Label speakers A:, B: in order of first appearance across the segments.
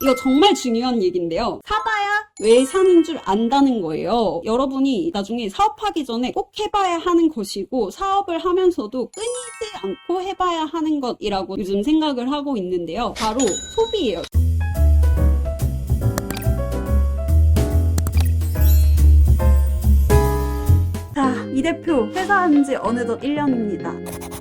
A: 이거 정말 중요한 얘기인데요. 사봐야 왜 사는 줄 안다는 거예요. 여러분이 나중에 사업하기 전에 꼭 해봐야 하는 것이고 사업을 하면서도 끊이지 않고 해봐야 하는 것이라고 요즘 생각을 하고 있는데요. 바로 소비예요. 자, 이 대표 회사한 지 어느덧 1년입니다.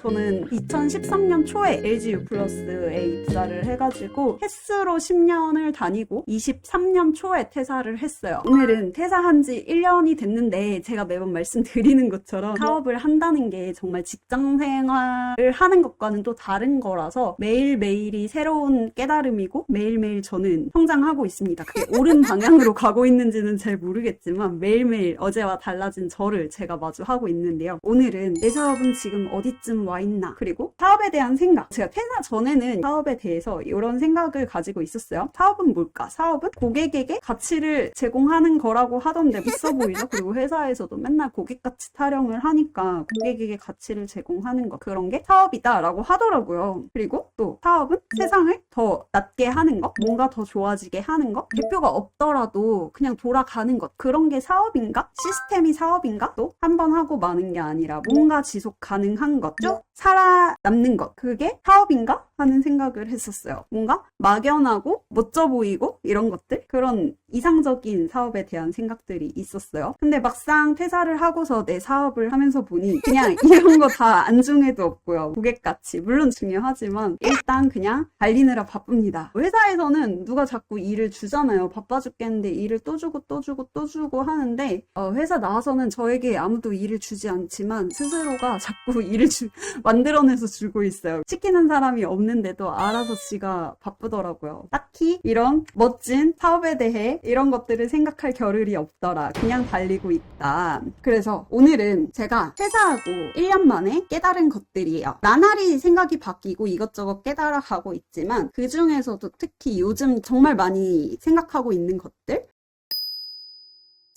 A: 저는 2013년 초에 LG U 플러스에 입사를 해가지고 횟수로 10년을 다니고 23년 초에 퇴사를 했어요. 오늘은 퇴사한 지 1년이 됐는데 제가 매번 말씀드리는 것처럼 사업을 한다는 게 정말 직장 생활을 하는 것과는 또 다른 거라서 매일매일이 새로운 깨달음이고 매일매일 저는 성장하고 있습니다. 그게 옳은 방향으로 가고 있는지는 잘 모르겠지만 매일매일 어제와 달라진 저를 제가 마주하고 있는데요. 오늘은 내 사업은 지금 어디쯤 와 있나 그리고 사업에 대한 생각 제가 퇴사 전에는 사업에 대해서 이런 생각을 가지고 있었어요. 사업은 뭘까? 사업은 고객에게 가치를 제공하는 거라고 하던데 있어 보이죠? 그리고 회사에서도 맨날 고객가치 타령을 하니까 고객에게 가치를 제공하는 것 그런 게 사업이다 라고 하더라고요. 그리고 또 사업은 세상을 더 낫게 하는 것, 뭔가 더 좋아지게 하는 것, 대표가 없더라도 그냥 돌아가는 것 그런 게 사업인가? 시스템이 사업인가? 또 한 번 하고 마는 게 아니라 뭔가 지속 가능한 것, 쭉 살아남는 것 그게 사업인가? 하는 생각을 했었어요. 뭔가 막연하고 멋져 보이고 이런 것들 그런 이상적인 사업에 대한 생각들이 있었어요. 근데 막상 퇴사를 하고서 내 사업을 하면서 보니 그냥 이런 거 다 안중에도 없고요. 고객 가치 물론 중요하지만 일단 그냥 달리느라 바쁩니다. 회사에서는 누가 자꾸 일을 주잖아요. 바빠 죽겠는데 일을 또 주고 또 주고 또 주고 하는데 어, 회사 나와서는 저에게 아무도 일을 주지 않지만 스스로가 자꾸 일을 주, 만들어내서 주고 있어요. 시키는 사람이 없는데도 알아서 지가 바쁘더라고요. 딱히 이런 멋진 사업에 대해 이런 것들을 생각할 겨를이 없더라. 그냥 달리고 있다. 그래서 오늘은 제가 퇴사하고 1년 만에 깨달은 것들이에요. 나날이 생각이 바뀌고 이것저것 깨달아가고 있지만 그 중에서도 특히 요즘 정말 많이 생각하고 있는 것들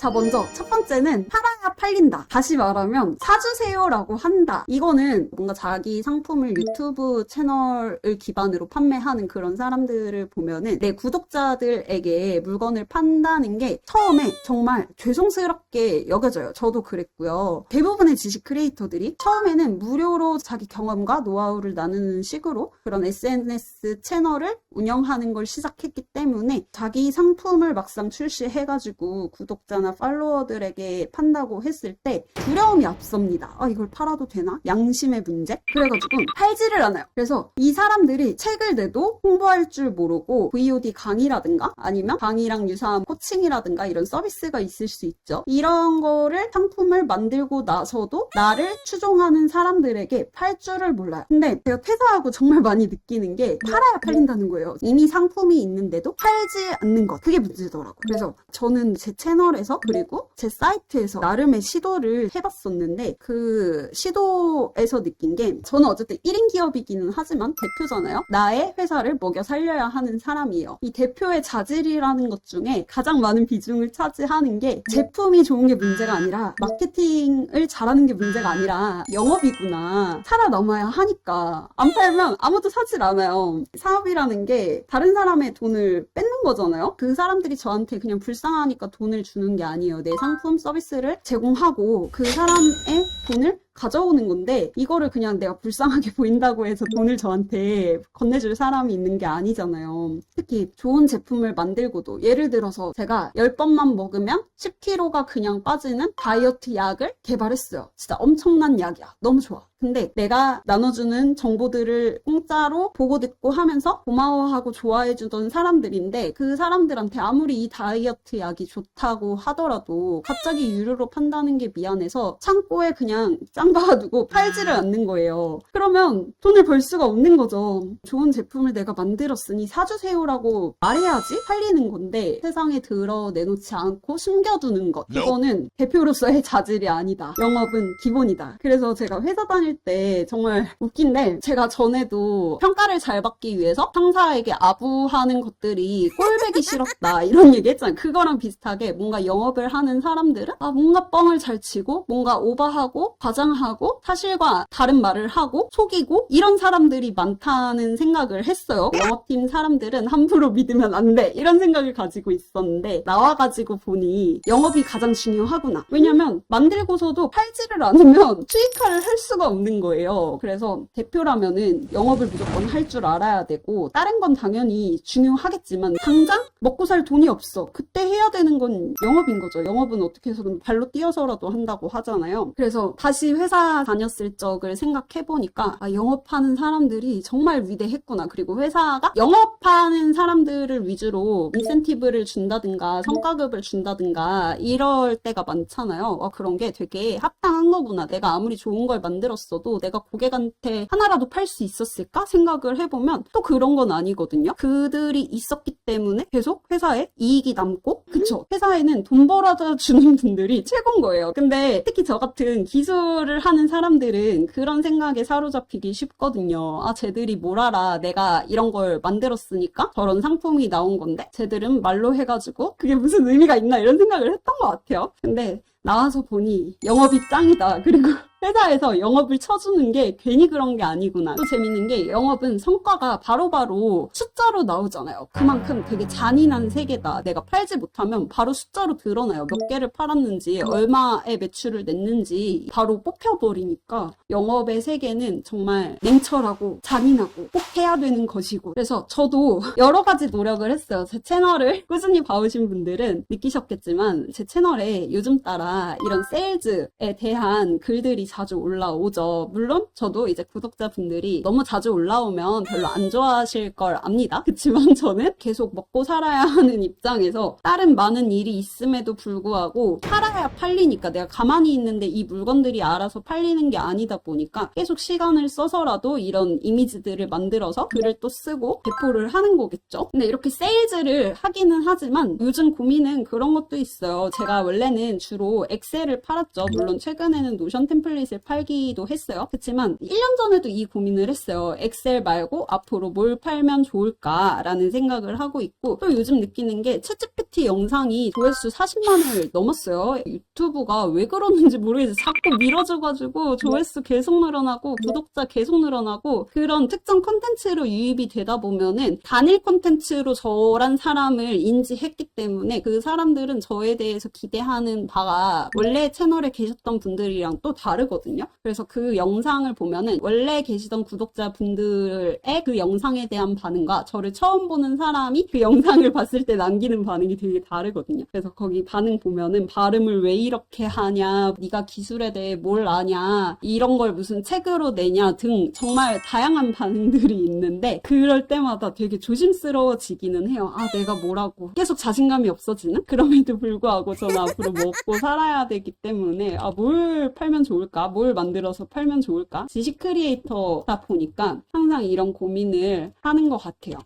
A: 자, 먼저 첫 번째는 팔아야 팔린다. 다시 말하면 사주세요라고 한다. 이거는 뭔가 자기 상품을 유튜브 채널을 기반으로 판매하는 그런 사람들을 보면은 내 구독자들에게 물건을 판다는 게 처음에 정말 죄송스럽게 여겨져요. 저도 그랬고요. 대부분의 주식 크리에이터들이 처음에는 무료로 자기 경험과 노하우를 나누는 식으로 그런 SNS 채널을 운영하는 걸 시작했기 때문에 자기 상품을 막상 출시해가지고 구독자나 팔로워들에게 판다고 했을 때 두려움이 앞섭니다. 아, 이걸 팔아도 되나? 양심의 문제? 그래가지고 팔지를 않아요. 그래서 이 사람들이 책을 내도 홍보할 줄 모르고 VOD 강의라든가 아니면 강의랑 유사한 코칭이라든가 이런 서비스가 있을 수 있죠. 이런 거를 상품을 만들고 나서도 나를 추종하는 사람들에게 팔 줄을 몰라요. 근데 제가 퇴사하고 정말 많이 느끼는 게 팔아야 팔린다는 거예요. 이미 상품이 있는데도 팔지 않는 것. 그게 문제더라고요. 그래서 저는 제 채널에서 그리고 제 사이트에서 나름의 시도를 해봤었는데 그 시도에서 느낀 게 저는 어쨌든 1인 기업이기는 하지만 대표잖아요. 나의 회사를 먹여 살려야 하는 사람이에요. 이 대표의 자질이라는 것 중에 가장 많은 비중을 차지하는 게 제품이 좋은 게 문제가 아니라 마케팅을 잘하는 게 문제가 아니라 영업이구나. 살아남아야 하니까 안 팔면 아무도 사질 않아요. 사업이라는 게 다른 사람의 돈을 뺏는 거잖아요. 그 사람들이 저한테 그냥 불쌍하니까 돈을 주는 게 아니에요. 내 상품 서비스를 제공하고 그 사람의 돈을 가져오는 건데 이거를 그냥 내가 불쌍하게 보인다고 해서 돈을 저한테 건네줄 사람이 있는 게 아니잖아요. 특히 좋은 제품을 만들고도 예를 들어서 제가 10번만 먹으면 10kg가 그냥 빠지는 다이어트 약을 개발했어요. 진짜 엄청난 약이야. 너무 좋아. 근데 내가 나눠주는 정보들을 공짜로 보고 듣고 하면서 고마워하고 좋아해주던 사람들인데 그 사람들한테 아무리 이 다이어트 약이 좋다고 하더라도 갑자기 유료로 판다는 게 미안해서 창고에 그냥 짱 박아두고 팔지를 않는 거예요. 그러면 돈을 벌 수가 없는 거죠. 좋은 제품을 내가 만들었으니 사주세요라고 말해야지 팔리는 건데 세상에 드러 내놓지 않고 숨겨두는 것. 이거는 대표로서의 자질이 아니다. 영업은 기본이다. 그래서 제가 회사 다닐 때 정말 웃긴데 제가 전에도 평가를 잘 받기 위해서 상사에게 아부하는 것들이 꼴배기 싫었다 이런 얘기 했잖아요. 그거랑 비슷하게 뭔가 영업을 하는 사람들은 아 뭔가 뻥을 잘 치고 뭔가 오버하고 과장 한 과장하고 사실과 다른 말을 하고 속이고 이런 사람들이 많다는 생각을 했어요. 영업팀 사람들은 함부로 믿으면 안 돼. 이런 생각을 가지고 있었는데 나와가지고 보니 영업이 가장 중요하구나. 왜냐면 만들고서도 팔지를 않으면 수익화를 할 수가 없는 거예요. 그래서 대표라면은 영업을 무조건 할 줄 알아야 되고 다른 건 당연히 중요하겠지만 당장 먹고 살 돈이 없어. 그때 해야 되는 건 영업인 거죠. 영업은 어떻게 해서든 발로 뛰어서라도 한다고 하잖아요. 그래서 다시 회사 다녔을 적을 생각해 보니까 아, 영업하는 사람들이 정말 위대했구나. 그리고 회사가 영업하는 사람들을 위주로 인센티브를 준다든가 성과급을 준다든가 이럴 때가 많잖아요. 아, 그런 게 되게 합당한 거구나. 내가 아무리 좋은 걸 만들었어도 내가 고객한테 하나라도 팔 수 있었을까 생각을 해보면 또 그런 건 아니거든요. 그들이 있었기 때문에 계속 회사에 이익이 남고 그쵸. 회사에는 돈 벌어다 주는 분들이 최고인 거예요. 근데 특히 저 같은 기술을 하는 사람들은 그런 생각에 사로잡히기 쉽거든요. 아, 쟤들이 뭘 알아. 내가 이런 걸 만들었으니까 저런 상품이 나온 건데 쟤들은 말로 해가지고 그게 무슨 의미가 있나 이런 생각을 했던 것 같아요. 근데 나와서 보니 영업이 짱이다. 그리고 회사에서 영업을 쳐주는 게 괜히 그런 게 아니구나. 또 재밌는 게 영업은 성과가 바로바로 숫자로 나오잖아요. 그만큼 되게 잔인한 세계다. 내가 팔지 못하면 바로 숫자로 드러나요. 몇 개를 팔았는지, 얼마의 매출을 냈는지 바로 뽑혀버리니까 영업의 세계는 정말 냉철하고 잔인하고 꼭 해야 되는 것이고. 그래서 저도 여러 가지 노력을 했어요. 제 채널을 꾸준히 봐오신 분들은 느끼셨겠지만 제 채널에 요즘 따라 이런 세일즈에 대한 글들이 자주 올라오죠. 물론 저도 이제 구독자분들이 너무 자주 올라오면 별로 안 좋아하실 걸 압니다. 그렇지만 저는 계속 먹고 살아야 하는 입장에서 다른 많은 일이 있음에도 불구하고 팔아야 팔리니까 내가 가만히 있는데 이 물건들이 알아서 팔리는 게 아니다 보니까 계속 시간을 써서라도 이런 이미지들을 만들어서 글을 또 쓰고 배포를 하는 거겠죠. 근데 이렇게 세일즈를 하기는 하지만 요즘 고민은 그런 것도 있어요. 제가 원래는 주로 엑셀을 팔았죠. 물론 최근에는 노션 템플릿 을 팔기도 했어요. 그렇지만 1년 전에도 이 고민을 했어요. 엑셀 말고 앞으로 뭘 팔면 좋을까라는 생각을 하고 있고 또 요즘 느끼는 게챗 GPT 영상이 조회수 40만을 넘었어요. 유튜브가 왜 그러는지 모르겠어요. 자꾸 밀어줘가지고 조회수 계속 늘어나고 구독자 계속 늘어나고 그런 특정 콘텐츠로 유입이 되다 보면은 단일 콘텐츠로 저란 사람을 인지했기 때문에 그 사람들은 저에 대해서 기대하는 바가 원래 채널에 계셨던 분들이랑 또 다르거든요. 그래서 그 영상을 보면은 원래 계시던 구독자분들의 그 영상에 대한 반응과 저를 처음 보는 사람이 그 영상을 봤을 때 남기는 반응이 되게 다르거든요. 그래서 거기 반응 보면은 발음을 왜 이렇게 하냐, 네가 기술에 대해 뭘 아냐, 이런 걸 무슨 책으로 내냐 등 정말 다양한 반응들이 있는데 그럴 때마다 되게 조심스러워지기는 해요. 아, 내가 뭐라고. 계속 자신감이 없어지는? 그럼에도 불구하고 저는 앞으로 먹고 살아야 되기 때문에 아, 뭘 팔면 좋을까? 뭘 만들어서 팔면 좋을까? 지식 크리에이터다 보니까 항상 이런 고민을 하는 것 같아요.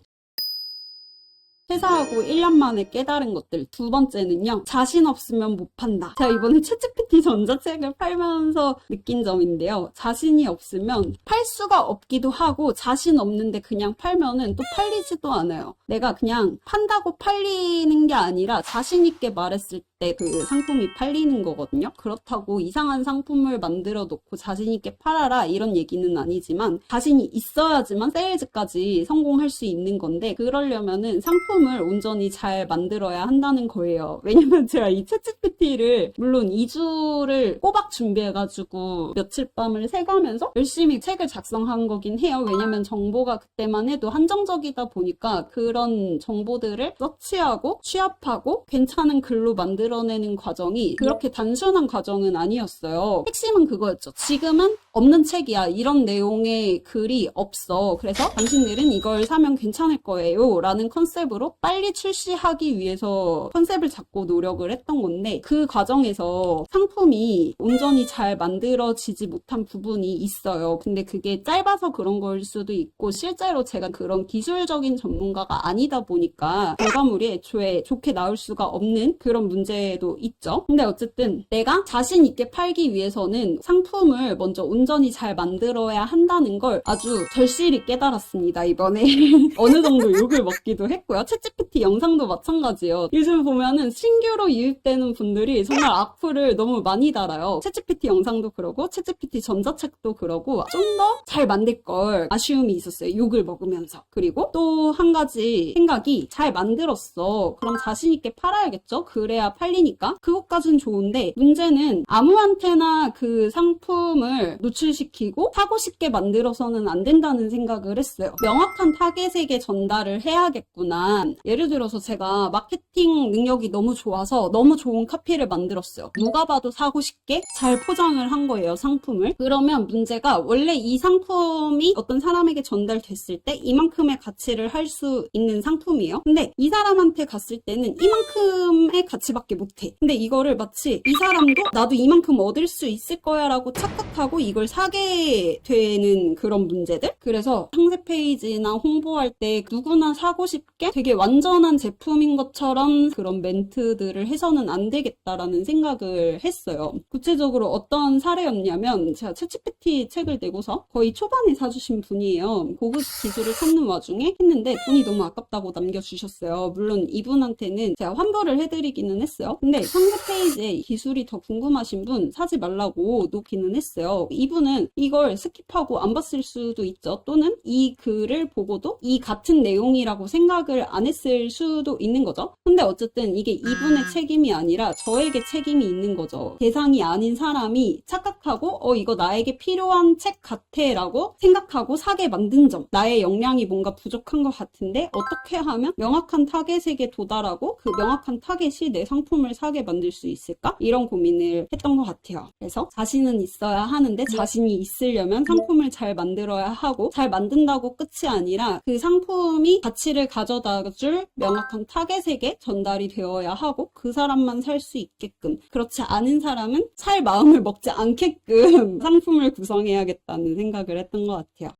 A: 퇴사하고 1년 만에 깨달은 것들. 두 번째는요. 자신 없으면 못 판다. 제가 이번에 채찌피티 전자책을 팔면서 느낀 점인데요. 자신이 없으면 팔 수가 없기도 하고 자신 없는데 그냥 팔면은 또 팔리지도 않아요. 내가 그냥 판다고 팔리는 게 아니라 자신 있게 말했을 때그 상품이 팔리는 거거든요. 그렇다고 이상한 상품을 만들어 놓고 자신 있게 팔아라 이런 얘기는 아니지만 자신이 있어야지만 세일즈까지 성공할 수 있는 건데 그러려면은 상품을 온전히 잘 만들어야 한다는 거예요. 왜냐면 제가 이 챗GPT를 물론 2주를 꼬박 준비해가지고 며칠 밤을 새가면서 열심히 책을 작성한 거긴 해요. 왜냐면 정보가 그때만 해도 한정적이다 보니까 그런 정보들을 서치하고 취합하고 괜찮은 글로 만들 어내는 과정이 그렇게 단순한 과정은 아니었어요. 핵심은 그거였죠. 지금은 없는 책이야. 이런 내용의 글이 없어. 그래서 당신들은 이걸 사면 괜찮을 거예요. 라는 컨셉으로 빨리 출시하기 위해서 컨셉을 잡고 노력을 했던 건데 그 과정에서 상품이 온전히 잘 만들어지지 못한 부분이 있어요. 근데 그게 짧아서 그런 걸 수도 있고 실제로 제가 그런 기술적인 전문가가 아니다 보니까 결과물이 애초에 좋게 나올 수가 없는 그런 문제가 문제도 있죠. 근데 어쨌든 내가 자신 있게 팔기 위해서는 상품을 먼저 온전히 잘 만들어야 한다는 걸 아주 절실히 깨달았습니다, 이번에. 어느 정도 욕을 먹기도 했고요. 챗GPT 영상도 마찬가지예요. 요즘 보면은 신규로 유입되는 분들이 정말 악플을 너무 많이 달아요. 챗GPT 영상도 그러고 챗GPT 전자책도 그러고 좀 더 잘 만들 걸 아쉬움이 있었어요. 욕을 먹으면서. 그리고 또 한 가지 생각이 잘 만들었어. 그럼 자신 있게 팔아야겠죠? 그래야 팔 리니까. 그것까진 좋은데 문제는 아무한테나 그 상품을 노출시키고 사고 싶게 만들어서는 안 된다는 생각을 했어요. 명확한 타겟에게 전달을 해야겠구나. 예를 들어서 제가 마케팅 능력이 너무 좋아서 너무 좋은 카피를 만들었어요. 누가 봐도 사고 싶게 잘 포장을 한 거예요, 상품을. 그러면 문제가 원래 이 상품이 어떤 사람에게 전달됐을 때 이만큼의 가치를 할 수 있는 상품이에요. 근데 이 사람한테 갔을 때는 이만큼의 가치밖에 못해. 근데 이거를 마치 이 사람도 나도 이만큼 얻을 수 있을 거야 라고 착각하고 이걸 사게 되는 그런 문제들? 그래서 상세 페이지나 홍보할 때 누구나 사고 싶게 되게 완전한 제품인 것처럼 그런 멘트들을 해서는 안 되겠다라는 생각을 했어요. 구체적으로 어떤 사례였냐면 제가 챗GPT 책을 내고서 거의 초반에 사주신 분이에요. 고급 기술을 찾는 와중에 했는데 돈이 너무 아깝다고 남겨주셨어요. 물론 이분한테는 제가 환불을 해드리기는 했어요. 근데 상세 페이지에 기술이 더 궁금하신 분 사지 말라고 놓기는 했어요. 이분은 이걸 스킵하고 안 봤을 수도 있죠. 또는 이 글을 보고도 이 같은 내용이라고 생각을 안 했을 수도 있는 거죠. 근데 어쨌든 이게 이분의 책임이 아니라 저에게 책임이 있는 거죠. 대상이 아닌 사람이 착각하고 어 이거 나에게 필요한 책 같아라고 생각하고 사게 만든 점. 나의 역량이 뭔가 부족한 것 같은데 어떻게 하면 명확한 타겟에게 도달하고 그 명확한 타겟이 내 상품 을 사게 만들 수 있을까? 이런 고민을 했던 것 같아요. 그래서 자신은 있어야 하는데 자신이 있으려면 상품을 잘 만들어야 하고 잘 만든다고 끝이 아니라 그 상품이 가치를 가져다 줄 명확한 타겟에게 전달이 되어야 하고 그 사람만 살 수 있게끔 그렇지 않은 사람은 살 마음을 먹지 않게끔 상품을 구성해야겠다는 생각을 했던 것 같아요.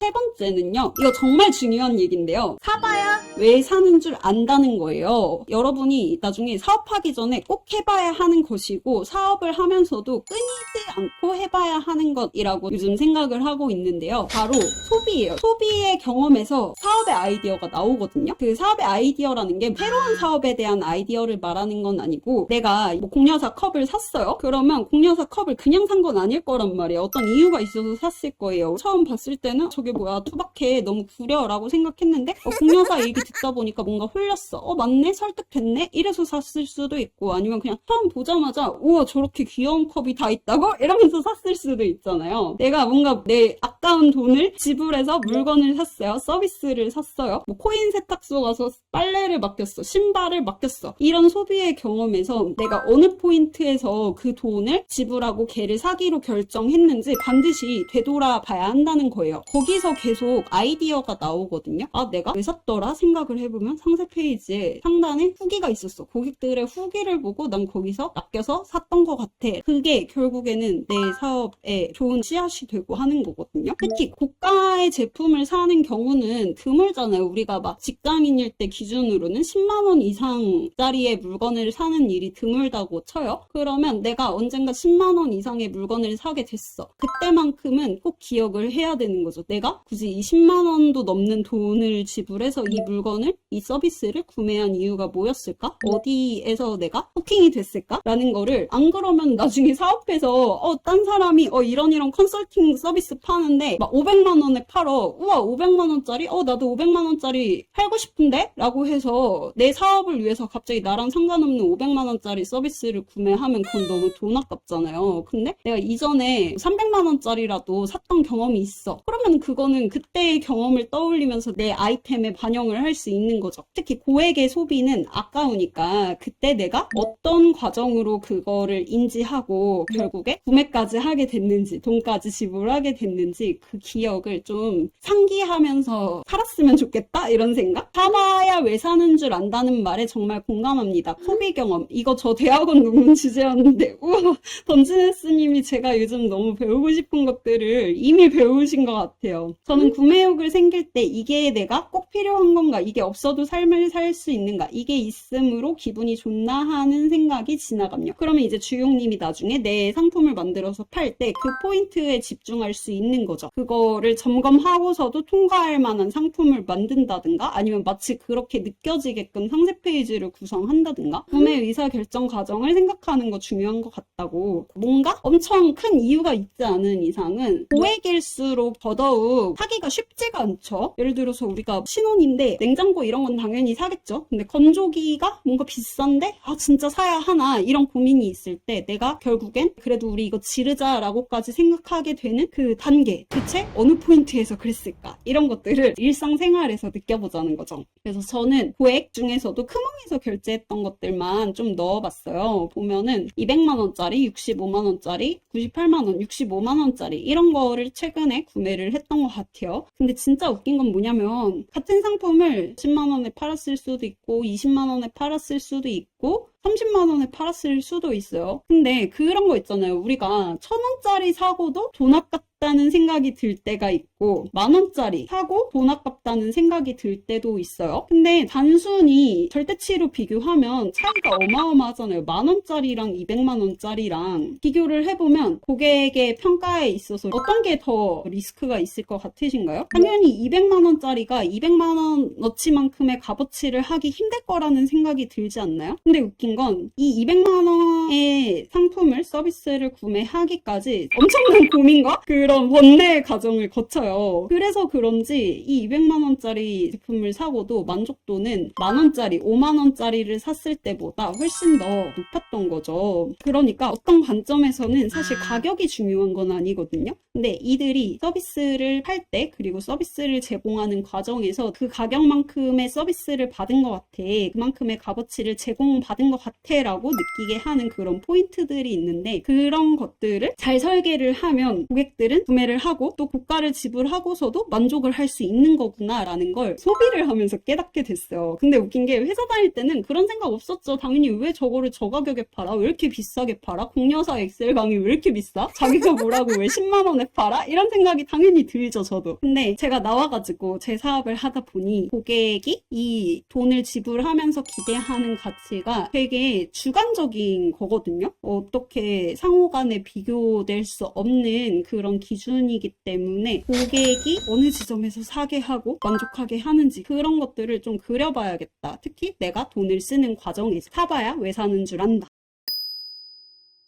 A: 세 번째는요. 이거 정말 중요한 얘기인데요. 사봐야 왜 사는 줄 안다는 거예요. 여러분이 나중에 사업하기 전에 꼭 해봐야 하는 것이고 사업을 하면서도 끊이지 않고 해봐야 하는 것이라고 요즘 생각을 하고 있는데요. 바로 소비예요. 소비의 경험에서 사업의 아이디어가 나오거든요. 그 사업의 아이디어라는 게 새로운 사업에 대한 아이디어를 말하는 건 아니고 내가 뭐 공여사 컵을 샀어요. 그러면 공여사 컵을 그냥 산 건 아닐 거란 말이에요. 어떤 이유가 있어서 샀을 거예요. 처음 봤을 때는 저게 뭐야 투박해 너무 구려라고 생각했는데 어, 공여사 얘기 듣다 보니까 뭔가 홀렸어. 어 맞네 설득됐네 이래서 샀을 수도 있고 아니면 그냥 처음 보자마자 우와 저렇게 귀여운 컵이 다 있다고 이러면서 샀을 수도 있잖아요. 내가 뭔가 내 아까운 돈을 지불해서 물건을 샀어요. 서비스를 샀어요. 뭐 코인 세탁소 가서 빨래를 맡겼어. 신발을 맡겼어. 이런 소비의 경험에서 내가 어느 포인트에서 그 돈을 지불하고 걔를 사기로 결정했는지 반드시 되돌아봐야 한다는 거예요. 거기서 계속 아이디어가 나오거든요. 아, 내가 왜 샀더라 을 해보면 상세 페이지에 상단에 후기가 있었어. 고객들의 후기를 보고 난 거기서 낚여서 샀던 것 같아. 그게 결국에는 내 사업에 좋은 씨앗이 되고 하는 거거든요. 특히 고가의 제품을 사는 경우는 드물잖아요. 우리가 막 직장인일 때 기준으로는 10만 원 이상짜리의 물건을 사는 일이 드물다고 쳐요. 그러면 내가 언젠가 10만 원 이상의 물건을 사게 됐어. 그때만큼은 꼭 기억을 해야 되는 거죠. 내가 굳이 이 10만 원도 넘는 돈을 지불해서 이 물건 을 이 서비스를 구매한 이유가 뭐였을까? 어디에서 내가 후킹이 됐을까? 라는 거를 안 그러면 나중에 사업해서 어, 딴 사람이 어, 이런 이런 컨설팅 서비스 파는데 막 500만 원에 팔어. 우와, 500만 원짜리? 어, 나도 500만 원짜리 팔고 싶은데? 라고 해서 내 사업을 위해서 갑자기 나랑 상관없는 500만 원짜리 서비스를 구매하면 그건 너무 돈 아깝잖아요. 근데 내가 이전에 300만 원짜리라도 샀던 경험이 있어. 그러면 그거는 그때의 경험을 떠올리면서 내 아이템에 반영을 할수 있는 거죠. 특히 고액의 소비는 아까우니까 그때 내가 어떤 과정으로 그거를 인지하고 결국에 구매까지 하게 됐는지 돈까지 지불하게 됐는지 그 기억을 좀 상기하면서 살았으면 좋겠다 이런 생각? 사봐야 왜 사는 줄 안다는 말에 정말 공감합니다. 소비 경험 이거 저 대학원 논문 주제였는데 우와 던지네 스님이 제가 요즘 너무 배우고 싶은 것들을 이미 배우신 것 같아요. 저는 구매욕을 생길 때 이게 내가 꼭 필요한 건가 이게 없어도 삶을 살 수 있는가 이게 있음으로 기분이 좋나 하는 생각이 지나감요. 그러면 이제 주용님이 나중에 내 상품을 만들어서 팔 때 그 포인트에 집중할 수 있는 거죠. 그거를 점검하고서도 통과할 만한 상품을 만든다든가 아니면 마치 그렇게 느껴지게끔 상세 페이지를 구성한다든가 구매 의사 결정 과정을 생각하는 거 중요한 것 같다고 뭔가 엄청 큰 이유가 있지 않은 이상은 고액일수록 더더욱 사기가 쉽지가 않죠. 예를 들어서 우리가 신혼인데 냉장고 이런 건 당연히 사겠죠. 근데 건조기가 뭔가 비싼데 아 진짜 사야 하나 이런 고민이 있을 때 내가 결국엔 그래도 우리 이거 지르자라고까지 생각하게 되는 그 단계 대체 어느 포인트에서 그랬을까 이런 것들을 일상생활에서 느껴보자는 거죠. 그래서 저는 고액 중에서도 크몽에서 결제했던 것들만 좀 넣어봤어요. 보면은 200만 원짜리, 65만 원짜리, 98만 원, 65만 원짜리 이런 거를 최근에 구매를 했던 것 같아요. 근데 진짜 웃긴 건 뭐냐면 같은 상품을 10만 원에 팔았을 수도 있고 20만 원에 팔았을 수도 있고 30만 원에 팔았을 수도 있어요. 근데 그런 거 있잖아요. 우리가 천 원짜리 사고도 돈 아깝다 는 생각이 들 때가 있고 만 원짜리 사고 돈 아깝다는 생각이 들 때도 있어요. 근데 단순히 절대치로 비교하면 차이가 어마어마하잖아요. 만 원짜리랑 200만 원짜리랑 비교를 해보면 고객의 평가에 있어서 어떤 게 더 리스크가 있을 것 같으신가요? 당연히 200만 원짜리가 200만 원어치만큼의 값어치를 하기 힘들 거라는 생각이 들지 않나요? 근데 웃긴 건 이 200만 원의 상품을 서비스를 구매하기까지 엄청난 고민과 그런 번뇌의 과정을 거쳐요. 그래서 그런지 이 200만 원짜리 제품을 사고도 만족도는 만 원짜리, 5만 원짜리를 샀을 때보다 훨씬 더 높았던 거죠. 그러니까 어떤 관점에서는 사실 가격이 중요한 건 아니거든요. 근데 이들이 서비스를 할때 그리고 서비스를 제공하는 과정에서 그 가격만큼의 서비스를 받은 것 같아. 그만큼의 값어치를 제공받은 것 같아. 라고 느끼게 하는 그런 포인트들이 있는데 그런 것들을 잘 설계를 하면 고객들은 구매를 하고 또 고가를 지불하고서도 만족을 할 수 있는 거구나라는 걸 소비를 하면서 깨닫게 됐어요. 근데 웃긴 게 회사 다닐 때는 그런 생각 없었죠. 당연히 왜 저거를 저 가격에 팔아? 왜 이렇게 비싸게 팔아? 공여사 엑셀 강의 왜 이렇게 비싸? 자기가 뭐라고 왜 10만 원에 팔아? 이런 생각이 당연히 들죠, 저도. 근데 제가 나와가지고 제 사업을 하다 보니 고객이 이 돈을 지불하면서 기대하는 가치가 되게 주관적인 거거든요. 어떻게 상호 간에 비교될 수 없는 그런 기준이기 때문에 고객이 어느 지점에서 사게 하고 만족하게 하는지 그런 것들을 좀 그려봐야겠다. 특히 내가 돈을 쓰는 과정에서 사봐야 왜 사는 줄 안다.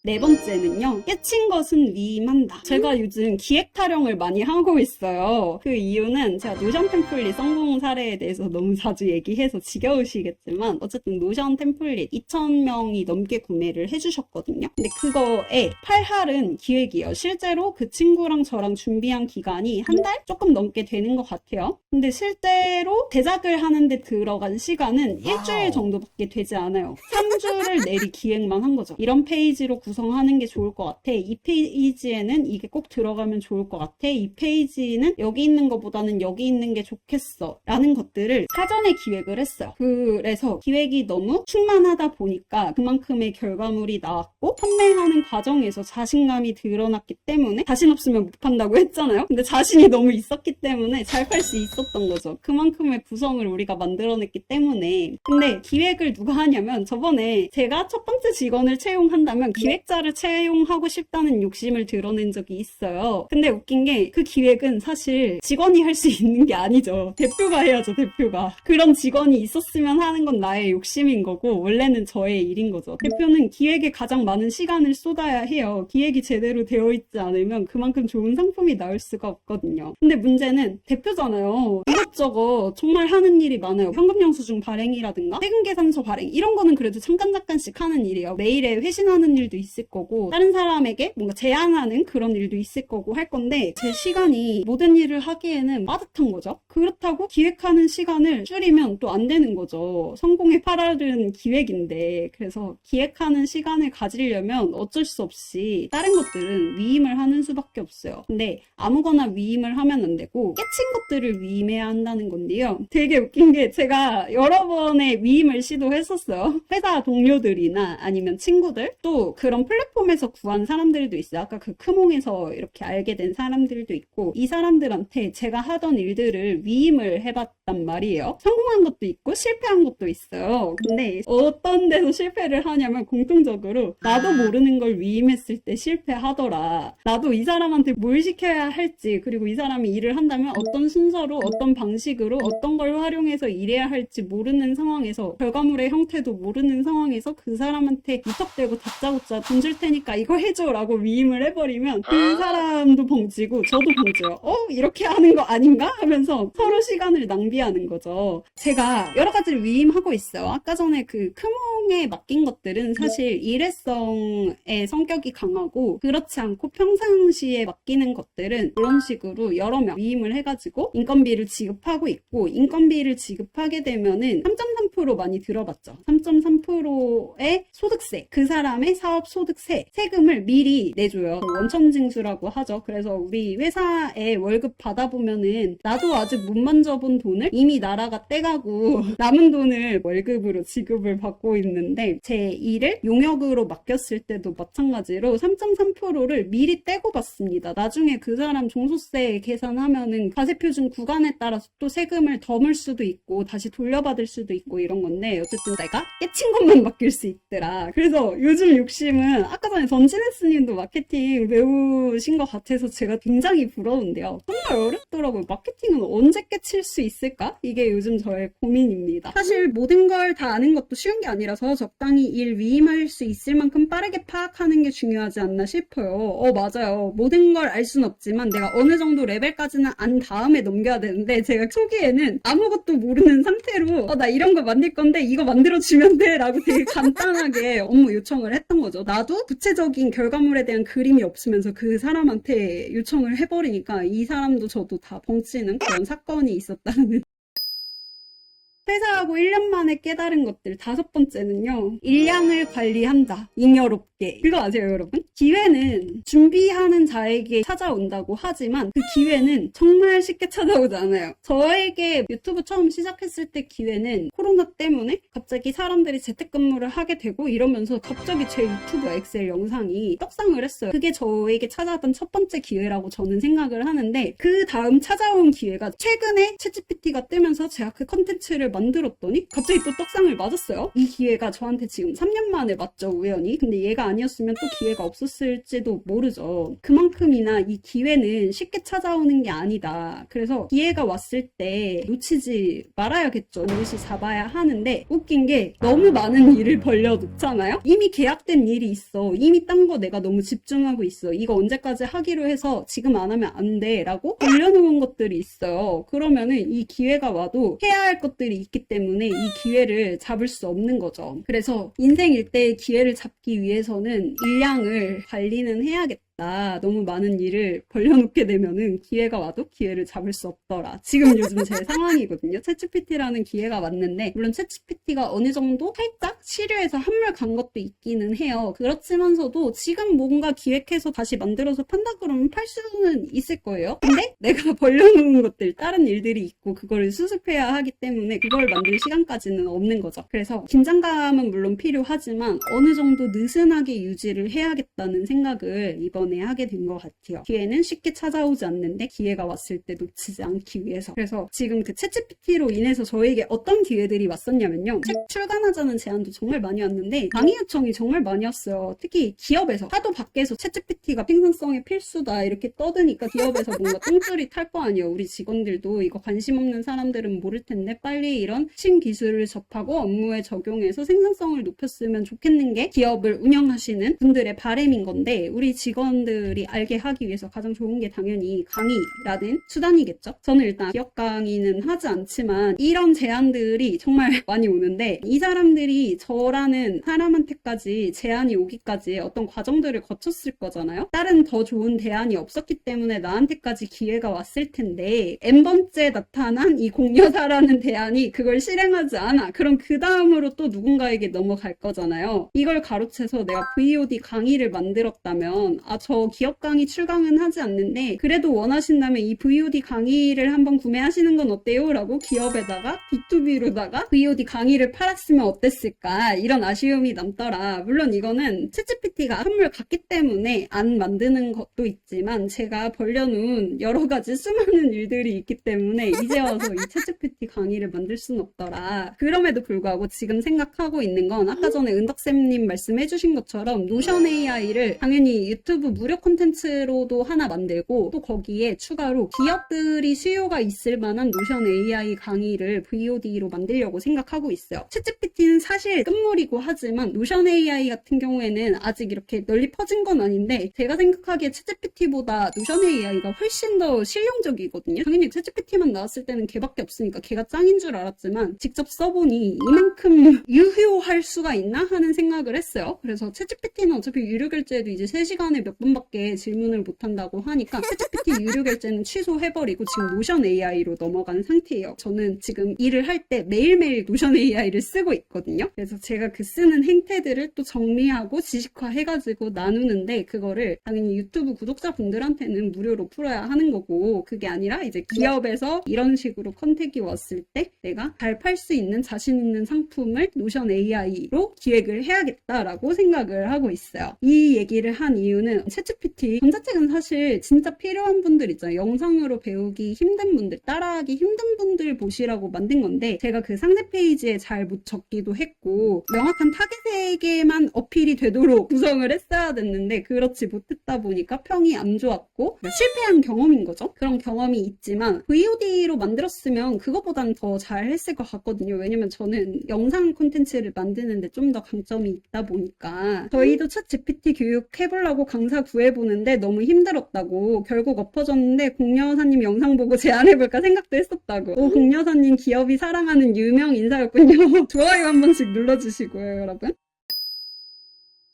A: 네 번째는요. 깨친 것은 위임한다. 제가 요즘 기획 타령을 많이 하고 있어요. 그 이유는 제가 노션 템플릿 성공 사례에 대해서 너무 자주 얘기해서 지겨우시겠지만 어쨌든 노션 템플릿 2,000명이 넘게 구매를 해주셨거든요. 근데 그거에 8할은 기획이에요. 실제로 그 친구랑 저랑 준비한 기간이 한 달 조금 넘게 되는 것 같아요. 근데 실제로 제작을 하는데 들어간 시간은 일주일 정도밖에 되지 않아요. 3주를 내리 기획만 한 거죠. 이런 페이지로 구 성하는 게 좋을 것 같아. 이 페이지에는 이게 꼭 들어가면 좋을 것 같아. 이 페이지는 여기 있는 것보다는 여기 있는 게 좋겠어. 라는 것들을 사전에 기획을 했어요. 그래서 기획이 너무 충만하다 보니까 그만큼의 결과물이 나왔고 판매하는 과정에서 자신감이 드러났기 때문에 자신 없으면 못 판다고 했잖아요. 근데 자신이 너무 있었기 때문에 잘 팔 수 있었던 거죠. 그만큼의 구성을 우리가 만들어냈기 때문에. 근데 기획을 누가 하냐면 저번에 제가 첫 번째 직원을 채용한다면 기획 자를 채용하고 싶다는 욕심을 드러낸 적이 있어요. 근데 웃긴 게 그 기획은 사실 직원이 할 수 있는 게 아니죠. 대표가 해야죠, 대표가. 그런 직원이 있었으면 하는 건 나의 욕심인 거고 원래는 저의 일인 거죠. 대표는 기획에 가장 많은 시간을 쏟아야 해요. 기획이 제대로 되어 있지 않으면 그만큼 좋은 상품이 나올 수가 없거든요. 근데 문제는 대표잖아요. 이것저것 정말 하는 일이 많아요. 현금 영수증 발행이라든가 세금 계산서 발행 이런 거는 그래도 잠깐 잠깐씩 하는 일이에요. 매일에 회신하는 일도 있을 거고 다른 사람에게 뭔가 제안하는 그런 일도 있을 거고 할 건데 제 시간이 모든 일을 하기에는 빠듯한 거죠. 그렇다고 기획하는 시간을 줄이면 또 안 되는 거죠. 성공의 파랄은 기획인데 그래서 기획하는 시간을 가지려면 어쩔 수 없이 다른 것들은 위임을 하는 수밖에 없어요. 근데 아무거나 위임을 하면 안 되고 깨친 것들을 위임해야 한다는 건데요. 되게 웃긴 게 제가 여러 번의 위임을 시도했었어요. 회사 동료들이나 아니면 친구들 또 그런 그런 플랫폼에서 구한 사람들도 있어요. 아까 그 크몽에서 이렇게 알게 된 사람들도 있고 이 사람들한테 제가 하던 일들을 위임을 해봤단 말이에요. 성공한 것도 있고 실패한 것도 있어요. 근데 어떤 데서 실패를 하냐면 공통적으로 나도 모르는 걸 위임했을 때 실패하더라. 나도 이 사람한테 뭘 시켜야 할지 그리고 이 사람이 일을 한다면 어떤 순서로 어떤 방식으로 어떤 걸 활용해서 일해야 할지 모르는 상황에서 결과물의 형태도 모르는 상황에서 그 사람한테 무턱대고 다짜고짜 돈 줄 테니까 이거 해줘라고 위임을 해버리면 그 사람도 벙찌고 저도 벙찌요. 어 이렇게 하는 거 아닌가 하면서 서로 시간을 낭비하는 거죠. 제가 여러 가지를 위임하고 있어요. 아까 전에 그 크몽에 맡긴 것들은 사실 일회성의 성격이 강하고 그렇지 않고 평상시에 맡기는 것들은 그런 식으로 여러 명 위임을 해가지고 인건비를 지급하고 있고 인건비를 지급하게 되면은 3.3% 많이 들어봤죠. 3.3%의 소득세 그 사람의 사업 소득 세 세금을 미리 내줘요. 원천징수라고 하죠. 그래서 우리 회사에 월급 받아보면은 나도 아직 못 만져본 돈을 이미 나라가 떼가고 남은 돈을 월급으로 지급을 받고 있는데 제 일을 용역으로 맡겼을 때도 마찬가지로 3.3%를 미리 떼고 받습니다. 나중에 그 사람 종소세 계산하면은 과세표준 구간에 따라서 또 세금을 더물 수도 있고 다시 돌려받을 수도 있고 이런 건데 어쨌든 내가 깨친 것만 맡길 수 있더라. 그래서 요즘 욕심은 아까 전에 전진혜스님도 마케팅 배우신 것 같아서 제가 굉장히 부러운데요. 정말 어렵더라고요. 마케팅은 언제 깨칠 수 있을까? 이게 요즘 저의 고민입니다. 사실 모든 걸 다 아는 것도 쉬운 게 아니라서 적당히 일 위임할 수 있을 만큼 빠르게 파악하는 게 중요하지 않나 싶어요. 어, 맞아요. 모든 걸알순 없지만 내가 어느 정도 레벨까지는 안 다음에 넘겨야 되는데 제가 초기에는 아무것도 모르는 상태로 어, 나 이런 거 만들 건데 이거 만들어 주면 돼 라고 되게 간단하게 업무 요청을 했던 거죠. 나도 구체적인 결과물에 대한 그림이 없으면서 그 사람한테 요청을 해버리니까 이 사람도 저도 다 벙치는 그런 사건이 있었다는 퇴사하고 1년 만에 깨달은 것들 다섯 번째는요. 일량을 관리한다. 잉여롭 게. 그거 아세요, 여러분? 기회는 준비하는 자에게 찾아온다고 하지만 그 기회는 정말 쉽게 찾아오지 않아요. 저에게 유튜브 처음 시작했을 때 기회는 코로나 때문에 갑자기 사람들이 재택근무를 하게 되고 이러면서 갑자기 제 유튜브 엑셀 영상이 떡상을 했어요. 그게 저에게 찾아왔던 첫 번째 기회라고 저는 생각을 하는데 그 다음 찾아온 기회가 최근에 챗GPT가 뜨면서 제가 그 컨텐츠를 만들었더니 갑자기 또 떡상을 맞았어요. 이 기회가 저한테 지금 3년 만에 맞죠, 우연히. 근데 얘가 아니었으면 또 기회가 없었을지도 모르죠. 그만큼이나 이 기회는 쉽게 찾아오는 게 아니다. 그래서 기회가 왔을 때 놓치지 말아야겠죠. 무시 잡아야 하는데 웃긴 게 너무 많은 일을 벌려놓잖아요? 이미 계약된 일이 있어. 이미 딴 거 내가 너무 집중하고 있어. 이거 언제까지 하기로 해서 지금 안 하면 안 돼. 라고 올려놓은 것들이 있어요. 그러면은 이 기회가 와도 해야 할 것들이 있기 때문에 이 기회를 잡을 수 없는 거죠. 그래서 인생 일대의 기회를 잡기 위해서는 일량을 관리는 해야겠다. 너무 많은 일을 벌려놓게 되면은 기회가 와도 기회를 잡을 수 없더라. 지금 요즘 제 상황이거든요. 챗GPT라는 기회가 왔는데 물론 챗GPT가 어느 정도 살짝 시류에서 한물 간 것도 있기는 해요. 그렇지만서도 지금 뭔가 기획해서 다시 만들어서 판다 그러면 팔 수는 있을 거예요. 근데 내가 벌려놓은 것들 다른 일들이 있고 그거를 수습해야 하기 때문에 그걸 만들 시간까지는 없는 거죠. 그래서 긴장감은 물론 필요하지만 어느 정도 느슨하게 유지를 해야겠다는 생각을 이번 에 하게 된 것 같아요. 기회는 쉽게 찾아오지 않는데 기회가 왔을 때 놓치지 않기 위해서. 그래서 지금 그 챗GPT로 인해서 저에게 어떤 기회들이 왔었냐면요. 책 출간하자는 제안도 정말 많이 왔는데 강의 요청이 정말 많이 왔어요. 특히 기업에서 하도 밖에서 챗GPT가 생산성에 필수다 이렇게 떠드니까 기업에서 뭔가 똥줄이 탈 거 아니에요. 우리 직원들도 이거 관심 없는 사람들은 모를 텐데 빨리 이런 신기술을 접하고 업무에 적용해서 생산성을 높였으면 좋겠는 게 기업을 운영하시는 분들의 바램인 건데 우리 직원 들이 알게 하기 위해서 가장 좋은 게 당연히 강의라는 수단이겠죠. 저는 일단 기업 강의는 하지 않지만 이런 제안들이 정말 많이 오는데 이 사람들이 저라는 사람한테까지 제안이 오기까지 어떤 과정들을 거쳤을 거잖아요. 다른 더 좋은 대안이 없었기 때문에 나한테까지 기회가 왔을 텐데 n번째 나타난 이 공여사라는 대안이 그걸 실행하지 않아. 그럼 그 다음으로 또 누군가에게 넘어갈 거잖아요. 이걸 가로채서 내가 VOD 강의를 만들었다면 아저 기업 강의 출강은 하지 않는데 그래도 원하신다면 이 VOD 강의를 한번 구매하시는 건 어때요? 라고 기업에다가 B2B로다가 VOD 강의를 팔았으면 어땠을까 이런 아쉬움이 남더라. 물론 이거는 챗GPT가 한물 같기 때문에 안 만드는 것도 있지만 제가 벌려놓은 여러 가지 수많은 일들이 있기 때문에 이제 와서 이 챗GPT 강의를 만들 수는 없더라. 그럼에도 불구하고 지금 생각하고 있는 건 아까 전에 은덕쌤님 말씀해주신 것처럼 노션 AI를 당연히 유튜브 무료 콘텐츠로도 하나 만들고 또 거기에 추가로 기업들이 수요가 있을 만한 노션 AI 강의를 VOD로 만들려고 생각하고 있어요. 챗GPT는 사실 끝물이고 하지만 노션 AI 같은 경우에는 아직 이렇게 널리 퍼진 건 아닌데 제가 생각하기에 챗GPT보다 노션 AI가 훨씬 더 실용적이거든요. 당연히 챗GPT만 나왔을 때는 걔밖에 없으니까 걔가 짱인 줄 알았지만 직접 써보니 이만큼 유효할 수가 있나 하는 생각을 했어요. 그래서 챗GPT는 어차피 유료 결제도 이제 3시간에 몇 번밖에 질문을 못 한다고 하니까 챗GPT 유료 결제는 취소해버리고 지금 노션 AI로 넘어간 상태예요. 저는 지금 일을 할 때 매일매일 노션 AI를 쓰고 있거든요. 그래서 제가 그 쓰는 행태들을 또 정리하고 지식화 해가지고 나누는데 그거를 당연히 유튜브 구독자분들한테는 무료로 풀어야 하는 거고 그게 아니라 이제 기업에서 이런 식으로 컨택이 왔을 때 내가 잘 팔 수 있는 자신 있는 상품을 노션 AI로 기획을 해야겠다라고 생각을 하고 있어요. 이 얘기를 한 이유는 챗GPT 전자책은 사실 진짜 필요한 분들 있잖아요. 영상으로 배우기 힘든 분들, 따라하기 힘든 분들 보시라고 만든 건데 제가 그 상세 페이지에 잘 못 적기도 했고 명확한 타겟에게만 어필이 되도록 구성을 했어야 됐는데 그렇지 못했다 보니까 평이 안 좋았고 실패한 경험인 거죠. 그런 경험이 있지만 VOD로 만들었으면 그것보다는 더잘 했을 것 같거든요. 왜냐면 저는 영상 콘텐츠를 만드는데 좀 더 강점이 있다 보니까 저희도 챗 GPT 교육 해보려고 강사 구해보는데 너무 힘들었다고 결국 엎어졌는데 공여사님 영상 보고 제안해볼까 생각도 했었다고 오 공여사님 기업이 사랑하는 유명 인사였군요. 좋아요 한 번씩 눌러주시고요 여러분.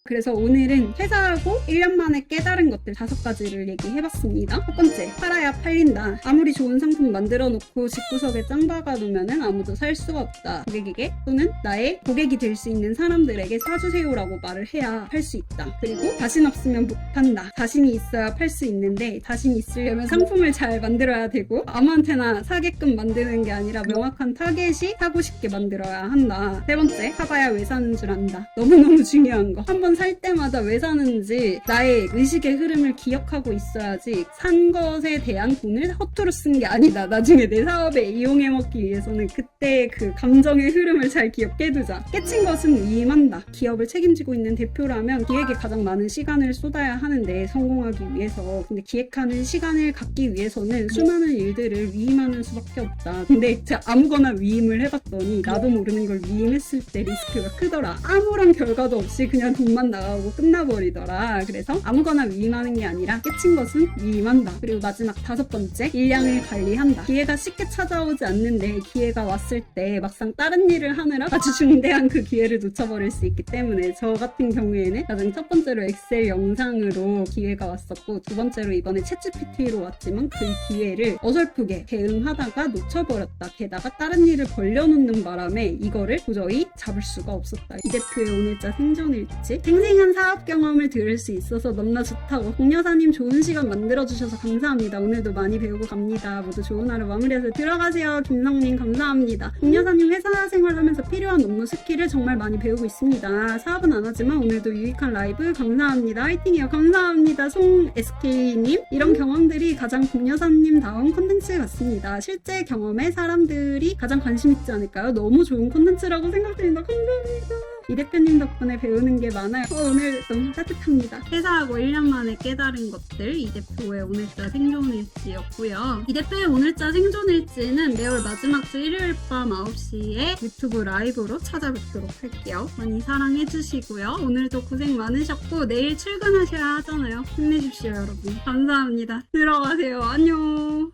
A: 그래서 오늘은 퇴사하고 1년 만에 깨달은 것들 다섯 가지를 얘기해봤습니다. 첫 번째, 팔아야 팔린다. 아무리 좋은 상품 만들어 놓고 집구석에 짱 박아 놓으면 아무도 살 수가 없다. 고객에게 또는 나의 고객이 될 수 있는 사람들에게 사주세요라고 말을 해야 팔 수 있다. 그리고 자신 없으면 못 판다. 자신이 있어야 팔 수 있는데 자신 있으려면 상품을 잘 만들어야 되고 아무한테나 사게끔 만드는 게 아니라 명확한 타겟이 사고 싶게 만들어야 한다. 세 번째, 사봐야 왜 사는 줄 안다. 너무너무 중요한 거. 한번 살 때마다 왜 사는지 나의 의식의 흐름을 기억하고 있어야지 산 것에 대한 돈을 허투루 쓴게 아니다. 나중에 내 사업에 이용해 먹기 위해서는 그때 그 감정의 흐름을 잘 기억해 두자. 깨친 것은 위임한다. 기업을 책임지고 있는 대표라면 기획에 가장 많은 시간을 쏟아야 하는데 성공하기 위해서 근데 기획하는 시간을 갖기 위해서는 수많은 일들을 위임하는 수밖에 없다. 근데 제가 아무거나 위임을 해봤더니 나도 모르는 걸 위임했을 때 리스크가 크더라. 아무런 결과도 없이 그냥 돈만 나가고 끝나버리더라. 그래서 아무거나 위임하는 게 아니라 깨친 것은 위임한다. 그리고 마지막 다섯 번째, 일량을 관리한다. 기회가 쉽게 찾아오지 않는데 기회가 왔을 때 막상 다른 일을 하느라 아주 중대한 그 기회를 놓쳐버릴 수 있기 때문에 저 같은 경우에는 가장 첫 번째로 엑셀 영상으로 기회가 왔었고 두 번째로 이번에 챗GPT로 왔지만 그 기회를 어설프게 대응하다가 놓쳐버렸다. 게다가 다른 일을 벌려놓는 바람에 이거를 도저히 잡을 수가 없었다. 이 대표의 오늘자 생존일지 생 생한 사업 경험을 들을 수 있어서 너무나 좋다고 공여사님 좋은 시간 만들어주셔서 감사합니다. 오늘도 많이 배우고 갑니다. 모두 좋은 하루 마무리해서 들어가세요. 김성님 감사합니다. 공여사님 회사 생활하면서 필요한 업무 스킬을 정말 많이 배우고 있습니다. 사업은 안 하지만 오늘도 유익한 라이브 감사합니다. 화이팅이요. 감사합니다. 송 SK님 이런 경험들이 가장 공여사님 다운 콘텐츠 같습니다. 실제 경험에 사람들이 가장 관심 있지 않을까요? 너무 좋은 콘텐츠라고 생각됩니다. 감사합니다. 이 대표님 덕분에 배우는 게 많아요. 어, 오늘 너무 따뜻합니다. 퇴사하고 1년 만에 깨달은 것들 이 대표의 오늘자 생존일지였고요. 이 대표의 오늘자 생존일지는 매월 마지막 주 일요일 밤 9시에 유튜브 라이브로 찾아뵙도록 할게요. 많이 사랑해주시고요. 오늘도 고생 많으셨고 내일 출근하셔야 하잖아요. 힘내십시오 여러분. 감사합니다. 들어가세요. 안녕.